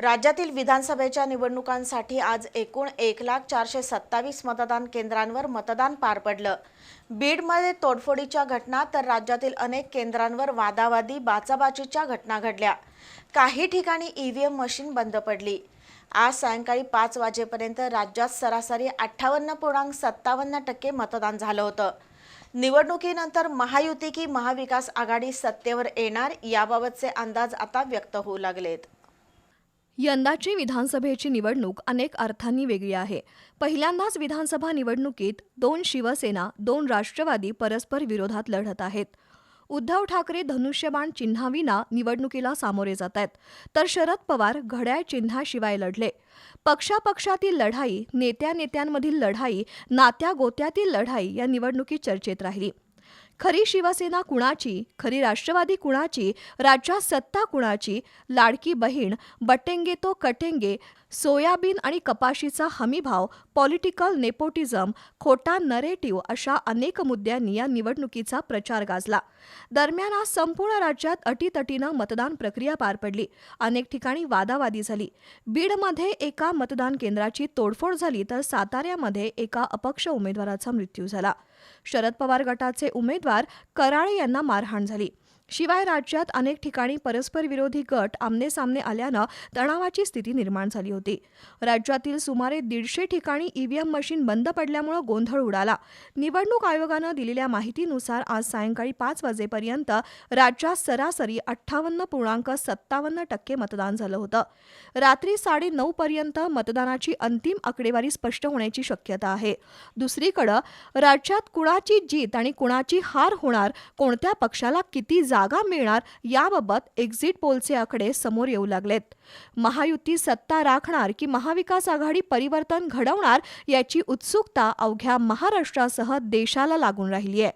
राज्यातील विधानसभेच्या निवडणुकांसाठी आज एकूण एक लाख चारशे सत्तावीस मतदान केंद्रांवर मतदान पार पडलं. बीडमध्ये तोडफोडीच्या घटना तर राज्यातील अनेक केंद्रांवर वादावादी बाचाबाचीच्या घटना घडल्या. काही ठिकाणी ईव्हीएम मशीन बंद पडली. आज सायंकाळी पाच वाजेपर्यंत राज्यात सरासरी अठ्ठावन्न पूर्णांक सत्तावन्न टक्के मतदान झालं होतं. निवडणुकीनंतर महायुती की महाविकास आघाडी सत्तेवर येणार याबाबतचे अंदाज आता व्यक्त होऊ लागलेत. यंदाची विधानसभेची निवडणूक अनेक अर्थांनी वेगळी आहे. पहिल्यांदाच विधानसभा निवडणुकीत दोन शिवसेना दोन राष्ट्रवादी परस्पर विरोधात लढत आहेत. उद्धव ठाकरे धनुष्यबाण चिन्हाविना निवडणुकीला सामोरे जात आहेत. तर शरद पवार घड्याळ चिन्हाशिवाय लढले. पक्षापक्षातील लढाई नेत्या नेत्यांमधील लढाई नात्या गोत्यातील लढाई या निवडणुकीत चर्चेत राहिली. खरी शिवसेना कुणाची खरी राष्ट्रवादी कुणाची राज्यात सत्ता कुणाची लाडकी बहीण बटेंगे तो कटेंगे सोयाबीन आणि कपाशीचा हमीभाव पॉलिटिकल नेपोटिझम खोटा नरेटिव्ह अशा अनेक मुद्द्यांनी या निवडणुकीचा प्रचार गाजला. दरम्यान आज संपूर्ण राज्यात अटीतटीनं मतदान प्रक्रिया पार पडली. अनेक ठिकाणी वादावादी झाली. बीडमध्ये एका मतदान केंद्राची तोडफोड झाली तर साताऱ्यामध्ये एका अपक्ष उमेदवाराचा मृत्यू झाला. शरद पवार गटाचे उमेदवार कराळे यांना मारहाण झाली. शिवाय राज्यात अनेक ठिकाणी परस्पर विरोधी गट आमनेसामने आल्यानं तणावाची स्थिती निर्माण झाली होती. राज्यातील सुमारे दीडशे ठिकाणी ईव्हीएम मशीन बंद पडल्यामुळं गोंधळ उडाला. निवडणूक आयोगानं दिलेल्या माहितीनुसार आज सायंकाळी पाच वाजेपर्यंत राज्यात सरासरी अठ्ठावन्न पूर्णांक सत्तावन्न टक्के मतदान झालं होतं. रात्री साडे नऊ पर्यंत मतदानाची अंतिम आकडेवारी स्पष्ट होण्याची शक्यता आहे. दुसरीकडं राज्यात कुणाची जीत आणि कुणाची हार होणार कोणत्या पक्षाला किती जा जागा मिळणार याबाबत एक्झिट पोलचे आकडे समोर येऊ लागलेत. महायुती सत्ता राखणार की महाविकास आघाडी परिवर्तन घडवणार याची उत्सुकता अवघ्या महाराष्ट्रासह देशाला लागून राहिली आहे